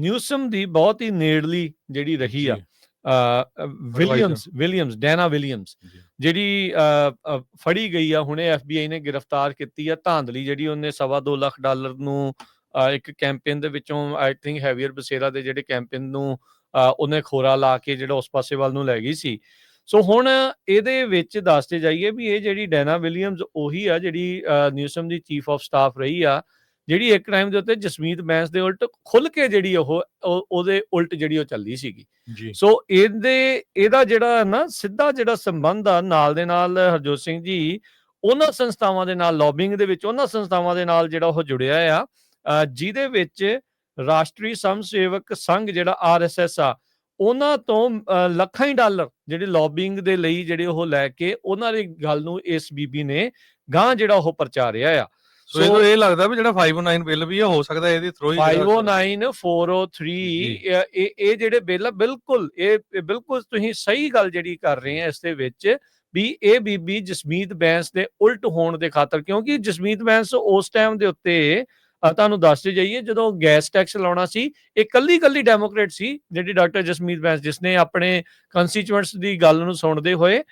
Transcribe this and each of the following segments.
Newsom ਦੀ ਬਹੁਤ ਹੀ ਨੇੜਲੀ ਜਿਹੜੀ ਰਹੀ ਆ ਵਿਲੀਅਮਸ ਵਿਲੀਅਮਸ ਡੈਨਾ ਵਿਲੀਅਮਸ। ਜਿਹੜੀ ਫੜੀ ਗਈ ਆ ਹੁਣੇ ਐਫਬੀਆਈ ਨੇ ਗ੍ਰਿਫਤਾਰ ਕੀਤੀ ਆ ਧਾਂਦਲੀ ਜਿਹੜੀ ਉਹਨੇ ਸਵਾ ਦੋ ਲੱਖ ਡਾਲਰ ਨੂੰ ਇੱਕ ਕੈਂਪੇਨ ਦੇ ਵਿੱਚੋਂ ਆਈ ਥਿੰਕ ਹੈਵੀਅਰ ਬਸੇਰਾ ਦੇ ਜਿਹੜੇ ਕੈਂਪੇਨ ਨੂੰ ਉਹਨੇ ਖੋਰਾ ਲਾ ਕੇ ਜਿਹੜਾ ਉਸ ਪਾਸੇ ਵੱਲ ਨੂੰ ਲੈ ਗਈ ਸੀ। ਸੋ ਹੁਣ ਇਹਦੇ ਵਿੱਚ ਦੱਸਦੇ ਜਾਈਏ ਵੀ ਇਹ ਜਿਹੜੀ ਡੈਨਾ ਵਿਲੀਅਮਸ ਉਹੀ ਆ ਜਿਹੜੀ ਨਿਊਸਮ ਦੀ ਚੀਫ ਆਫ ਸਟਾਫ ਰਹੀ ਆ ਜਿਹੜੀ ਇੱਕ ਟਾਈਮ ਦੇ ਉੱਤੇ ਜਸਮੀਤ ਬੈਂਸ ਦੇ ਉਲਟ ਖੁੱਲ ਕੇ ਜਿਹੜੀ ਉਹ ਉਹ- ਉਹਦੇ ਉਲਟ ਜਿਹੜੀ ਉਹ ਚੱਲਦੀ ਸੀਗੀ। ਸੋ ਇਹਦੇ ਇਹਦਾ ਜਿਹੜਾ ਨਾ ਸਿੱਧਾ ਜਿਹੜਾ ਸੰਬੰਧ ਆ ਨਾਲ ਦੇ ਨਾਲ ਹਰਜੋਤ ਸਿੰਘ ਜੀ ਉਹਨਾਂ ਸੰਸਥਾਵਾਂ ਦੇ ਨਾਲ ਲੌਬਿੰਗ ਦੇ ਵਿੱਚ ਉਹਨਾਂ ਸੰਸਥਾਵਾਂ ਦੇ ਨਾਲ ਜਿਹੜਾ ਉਹ ਜੁੜਿਆ ਆ। ਜਿਹਦੇ ਵਿੱਚ ਰਾਸ਼ਟਰੀ ਸਮ ਸੇਵਕ ਸੰਘ ਜਿਹੜਾ ਆਰਐਸਐਸ ਆ ਉਹਨਾਂ ਤੋਂ ਲੱਖਾਂ ਹੀ ਡਾਲਰ ਜਿਹੜੇ ਲੌਬਿੰਗ ਦੇ ਲਈ ਜਿਹੜੇ ਉਹ ਲੈ ਕੇ ਉਹਨਾਂ ਦੀ ਗੱਲ ਨੂੰ ਇਸ ਬੀਬੀ ਨੇ ਗਾਂ ਜਿਹੜਾ ਉਹ ਪ੍ਰਚਾਰਿਆ ਆ। ਸੋ ਇਹ ਇਹ ਲੱਗਦਾ ਵੀ ਜਿਹੜਾ 509 ਬਿੱਲ ਵੀ ਆ ਹੋ ਸਕਦਾ ਇਹਦੇ ਥਰੂ ਹੀ ਜਿਹੜਾ- 509 403 ਜੀ। ਇਹ ਇਹ- ਜਿਹੜੇ ਬਿੱਲ ਆ ਬਿਲਕੁਲ ਇਹ ਬਿਲਕੁਲ ਤੁਸੀਂ ਸਹੀ ਗੱਲ ਜਿਹੜੀ ਕਰ ਰਹੇ ਆ ਇਸ ਦੇ ਵਿੱਚ ਵੀ ਇਹ ਬੀਬੀ ਜਸਮੀਤ ਬੈਂਸ ਦੇ ਉਲਟ ਹੋਣ ਦੇ ਖਾਤਰ ਕਿਉਂਕਿ ਜਸਮੀਤ ਬੈਂਸ ਉਸ ਟਾਈਮ ਦੇ ਉੱਤੇ ਤੁਹਾਨੂੰ ਦੱਸਦੇ ਜਾਈਏ ਜਦੋਂ ਗੈਸ ਟੈਕਸ ਲਾਉਣਾ ਸੀ ਇਹ ਕੱਲੀ ਕੱਲੀ ਡੈਮੋਕ੍ਰੇਟ ਸੀ ਜਿਹੜੀ ਡਾਕਟਰ ਜਸਮੀਤ ਬੈਂਸ ਜਿਸਨੇ ਆਪਣੇ ਕੰਸਟੀਚੁਐਂਟਸ ਦੀ ਗੱਲ ਨੂੰ ਸੁਣਦੇ ਹੋਏ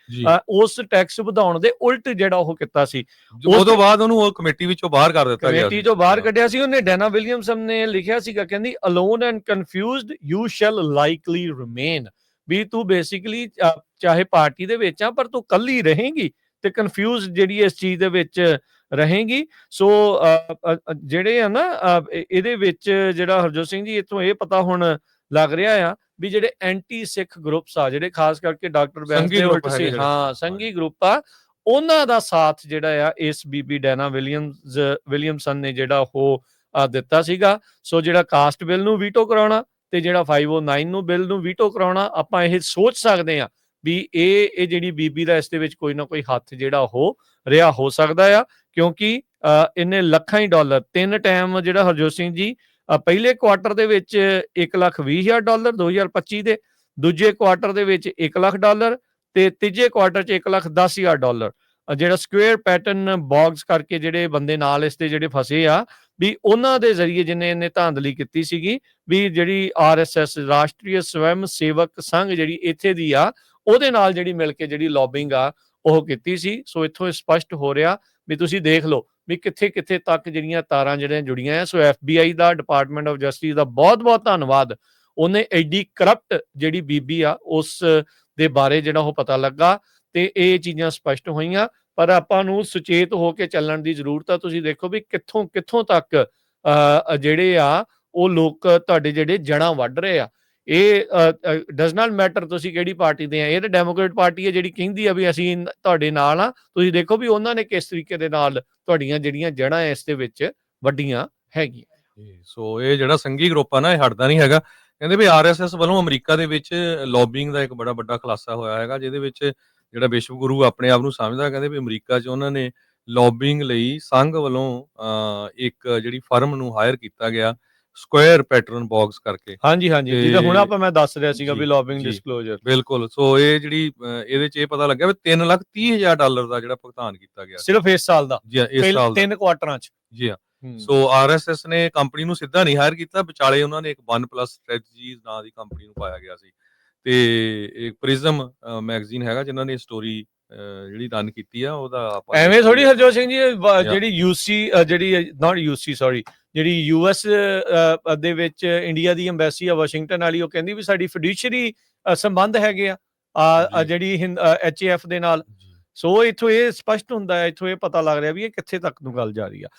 ਉਸ ਟੈਕਸ ਵਧਾਉਣ ਦੇ ਉਲਟ ਜਿਹੜਾ ਉਹ ਕੀਤਾ ਸੀ ਤੋਂ ਬਾਅਦ ਉਹਨੂੰ ਉਹ ਕਮੇਟੀ ਵਿੱਚੋਂ ਬਾਹਰ ਕਰ ਦਿੱਤਾ ਗਿਆ ਕਮੇਟੀ। ਤੋਂ ਬਾਹਰ। ਕੱਢਿਆ ਸੀ ਉਹਨੇ ਡੈਨਾ ਵਿਲੀਅਮਸਨ ਨੇ ਲਿਖਿਆ ਸੀਗਾ ਕਹਿੰਦੀ alone and confused you shall likely remain ਵੀ ਤੂੰ ਬੇਸਿਕਲੀ ਚਾਹੇ ਪਾਰਟੀ ਦੇ ਵਿੱਚ ਆ ਪਰ ਤੂੰ ਕੱਲੀ ਰਹੇਂਗੀ ਤੇ ਕਨਫਿਊਜ਼ ਜਿਹੜੀ ਇਸ ਚੀਜ਼ ਦੇ ਵਿੱਚ ਰਹੇਂਗੀ। ਸੋ ਜਿਹੜੇ ਆ ਨਾ ਇਹਦੇ ਵਿੱਚ ਜਿਹੜਾ ਹਰਜੋਤ ਸਿੰਘ ਜੀ ਇਥੋਂ ਇਹ ਪਤਾ ਹੁਣ ਲੱਗ ਰਿਹਾ ਆ ਵੀ ਜਿਹੜੇ ਐਂਟੀ ਸਿੱਖ ਗਰੁੱਪਸ ਆ ਜਿਹੜੇ ਖਾਸ ਕਰਕੇ ਡਾਕਟਰ ਬੈਂਸ ਦੇ ਉਲਟ ਸੀ। ਹਾਂ ਸੰਘੀ ਗਰੁੱਪ ਆ ਉਹਨਾਂ ਦਾ ਸਾਥ ਜਿਹੜਾ ਆ ਇਸ ਬੀਬੀ ਡੈਨਾ ਵਿਲੀਅਮਸ ਵਿਲੀਅਮਸਨ ਨੇ ਜਿਹੜਾ ਉਹ ਦਿੱਤਾ ਸੀਗਾ। ਸੋ ਜਿਹੜਾ ਕਾਸਟ ਬਿੱਲ ਨੂੰ ਵੀਟੋ ਕਰਾਉਣਾ ਤੇ ਜਿਹੜਾ 509 ਨੂੰ ਬਿੱਲ ਨੂੰ ਵੀਟੋ ਕਰਾਉਣਾ ਆਪਾਂ ਇਹ ਸੋਚ ਸਕਦੇ ਆ ਵੀ ਇਹ ਇਹ ਜਿਹੜੀ ਬੀਬੀ ਦਾ ਇਸ ਦੇ ਵਿੱਚ ਕੋਈ ਨਾ ਕੋਈ ਹੱਥ ਜਿਹੜਾ ਉਹ ਰਿਹਾ ਹੋ ਸਕਦਾ ਆ ਕਿਉਂਕਿ ਅ, ਇਹਨੇ ਲੱਖਾਂ ਹੀ ਡਾਲਰ ਤਿੰਨ ਟਾਈਮ ਜਿਹੜਾ ਹਰਜੋਤ ਸਿੰਘ ਜੀ ਪਹਿਲੇ ਕੁਆਟਰ ਦੇ ਵਿੱਚ 1 ਲੱਖ 20 ਹਜ਼ਾਰ ਡਾਲਰ 2025 ਦੇ ਦੂਜੇ ਕੁਆਟਰ ਦੇ ਵਿੱਚ 1 ਲੱਖ ਡਾਲਰ ਤੇ ਤੀਜੇ ਕੁਆਟਰ 'ਚ 1 ਲੱਖ 10 ਹਜ਼ਾਰ ਡਾਲਰ। ਜਿਹੜਾ ਸਕੁਅਰ ਪੈਟਰਨ ਬਾਕਸ ਕਰਕੇ ਜਿਹੜੇ ਬੰਦੇ ਨਾਲ ਇਸ ਤੇ ਜਿਹੜੇ ਫਸੇ ਆ ਵੀ ਉਹਨਾਂ ਦੇ ਜ਼ਰੀਏ ਜਿਨੇ ਇਹਨੇ ਧਾਂਦਲੀ ਕੀਤੀ ਸੀਗੀ ਵੀ ਜਿਹੜੀ ਆਰਐਸਐਸ ਰਾਸ਼ਟਰੀ ਸਵੈਮ ਸੇਵਕ ਸੰਘ ਜਿਹੜੀ ਇੱਥੇ ਦੀ ਆ ਉਹਦੇ ਨਾਲ ਜਿਹੜੀ ਮਿਲ ਕੇ ਜਿਹੜੀ ਲੌਬਿੰਗ ਆ ਉਹ ਕੀਤੀ ਸੀ। ਸੋ ਇੱਥੋਂ ਇਹ ਸਪਸ਼ਟ ਹੋ ਰਿਹਾ ਵੀ ਤੁਸੀਂ ਦੇਖ ਲਓ ਵੀ ਕਿੱਥੇ ਕਿੱਥੇ ਤੱਕ ਜਿਹੜੀਆਂ ਤਾਰਾਂ ਜਿਹੜੀਆਂ ਜੁੜੀਆਂ ਆ। ਸੋ ਐਫਬੀਆਈ ਦਾ ਡਿਪਾਰਟਮੈਂਟ ਆਫ ਜਸਟਿਸ ਦਾ ਬਹੁਤ ਬਹੁਤ ਧੰਨਵਾਦ। ਉਹਨੇ ਐਡੀ ਕਰਪਟ ਜਿਹੜੀ ਬੀਬੀ ਆ ਉਸ ਦੇ ਬਾਰੇ ਜਿਹੜਾ ਉਹ ਪਤਾ ਲੱਗਾ ਤੇ ਇਹ ਚੀਜ਼ਾਂ ਸਪਸ਼ਟ ਹੋਈਆਂ। ਪਰ ਆਪਾਂ ਨੂੰ ਸੁਚੇਤ ਹੋ ਕੇ ਚੱਲਣ ਦੀ ਜ਼ਰੂਰਤ ਆ। ਤੁਸੀਂ ਦੇਖੋ ਵੀ ਕਿੱਥੋਂ ਕਿੱਥੋਂ ਤੱਕ ਅ, ਜਿਹੜੇ ਆ ਉਹ ਲੋਕ ਤੁਹਾਡੇ ਜਿਹੜੇ ਜੜਾਂ ਵੱਢ ਰਹੇ ਆ। ਇਹ ਡਸ ਨਾਟ ਮੈਟਰ ਤੁਸੀਂ ਕਿਹੜੀ ਪਾਰਟੀ ਦੇ ਆ ਇਹ ਤਾਂ ਡੈਮੋਕ੍ਰੇਟ ਪਾਰਟੀ ਹੈ ਜਿਹੜੀ ਕਹਿੰਦੀ ਆ ਵੀ ਅਸੀਂ ਤੁਹਾਡੇ ਨਾਲ ਆ ਤੁਸੀਂ ਦੇਖੋ ਵੀ ਉਹਨਾਂ ਨੇ ਕਿਸ ਤਰੀਕੇ ਦੇ ਨਾਲ ਤੁਹਾਡੀਆਂ ਜਿਹੜੀਆਂ ਜੜਾਂ ਇਸ ਦੇ ਵਿੱਚ ਵੱਡੀਆਂ ਹੈਗੀਆਂ। ਸੋ ਇਹ ਜਿਹੜਾ ਸੰਘੀ ਗਰੁੱਪ ਆ ਨਾ ਇਹ ਹਟਦਾ ਨਹੀਂ ਹੈਗਾ। ਕਹਿੰਦੇ ਵੀ ਆਰਐਸਐਸ ਵੱਲੋਂ ਅਮਰੀਕਾ ਦੇ ਵਿੱਚ ਲੌਬਿੰਗ ਦਾ ਇੱਕ ਬੜਾ ਵੱਡਾ ਖੁਲਾਸਾ ਹੋਇਆ ਹੈਗਾ ਜਿਹਦੇ ਵਿੱਚ ਜਿਹੜਾ ਵਿਸ਼ਵ ਗੁਰੂ ਆਪਣੇ ਆਪ ਨੂੰ ਸਮਝਦਾ ਕਹਿੰਦੇ ਵੀ ਅਮਰੀਕਾ 'ਚ ਉਹਨਾਂ ਨੇ ਲੌਬਿੰਗ ਲਈ ਸੰਘ ਵੱਲੋਂ ਅਹ, ਇੱਕ ਜਿਹੜੀ ਫਰਮ ਨੂੰ ਹਾਇਰ ਕੀਤਾ ਗਿਆ। ਸਕੁਅਰ ਪੈਟਰਨ ਬਾਕਸ ਕਰਕੇ। ਹਾਂਜੀ ਹਾਂਜੀ ਜਿਹਦਾ ਹੁਣ ਆਪਾਂ ਮੈਂ ਦੱਸ ਰਿਹਾ ਸੀਗਾ ਵੀ ਲੌਬਿੰਗ। ਡਿਸਕਲੋਜ਼ਰ ਬਿਲਕੁਲ ਸੋ ਇਹ ਜਿਹੜੀ ਇਹਦੇ 'ਚ ਇਹ ਪਤਾ ਲੱਗਿਆ ਵੀ 3 ਲੱਖ 30 ਹਜ਼ਾਰ ਡਾਲਰ ਦਾ ਜਿਹੜਾ ਭੁਗਤਾਨ ਕੀਤਾ ਗਿਆ ਸਿਰਫ ਇਸ ਸਾਲ ਦਾ। ਜੀ ਇਸ ਸਾਲ ਦਾ। ਤਿੰਨ ਕੁਆਟਰਾਂ 'ਚ। ਜੀ ਹਾਂ। ਸੋ ਆਰਐਸਐਸ ਨੇ ਕੰਪਨੀ ਨੂੰ ਸਿੱਧਾ ਨਹੀਂ ਹਾਇਰ ਕੀਤਾ ਵਿਚਾਲੇ ਉਹਨਾਂ ਨੇ ਇੱਕ 1 ਪਲੱਸ ਸਟ੍ਰੈਟਜੀਜ਼ ਨਾਂ ਦੀ ਕੰਪਨੀ ਨੂੰ ਪਾਇਆ ਗਿਆ ਸੀ। ਤੇ ਇੱਕ ਪ੍ਰਿਜ਼ਮ ਮੈਗਜ਼ੀਨ ਹੈਗਾ ਜਿਨ੍ਹਾਂ ਨੇ ਸਟੋਰੀ ਜਿਹੜੀ ਰਨ ਕੀਤੀ ਆ ਉਹਦਾ ਐਵੇਂ ਥੋੜੀ ਹਰਜੋਤ ਸਿੰਘ ਜੀ. ਜਿਹੜੀ ਯੂਸੀ ਜਿਹੜੀ ਨਾਟ ਯੂਸੀ ਸੌਰੀ ਜਿਹੜੀ ਯੂਐਸ ਦੇ ਵਿੱਚ ਇੰਡੀਆ ਦੀ ਐਮਬੈਸੀ ਆ ਵਾਸ਼ਿੰਗਟਨ ਵਾਲੀ ਉਹ ਕਹਿੰਦੀ ਵੀ ਸਾਡੀ ਫਿਡੂਸ਼ਰੀ ਸੰਬੰਧ ਹੈਗੇ ਆ ਆ। ਜਿਹੜੀ ਐਚਏਐਫ ਦੇ ਨਾਲ। ਸੋ ਇਥੋਂ ਇਹ ਸਪਸ਼ਟ ਹੁੰਦਾ ਹੈ ਇਥੋਂ ਇਹ ਪਤਾ ਲੱਗ ਰਿਹਾ ਵੀ ਇਹ ਕਿੱਥੇ ਤੱਕ ਨੂੰ ਗੱਲ ਜਾ ਰਹੀ ਆ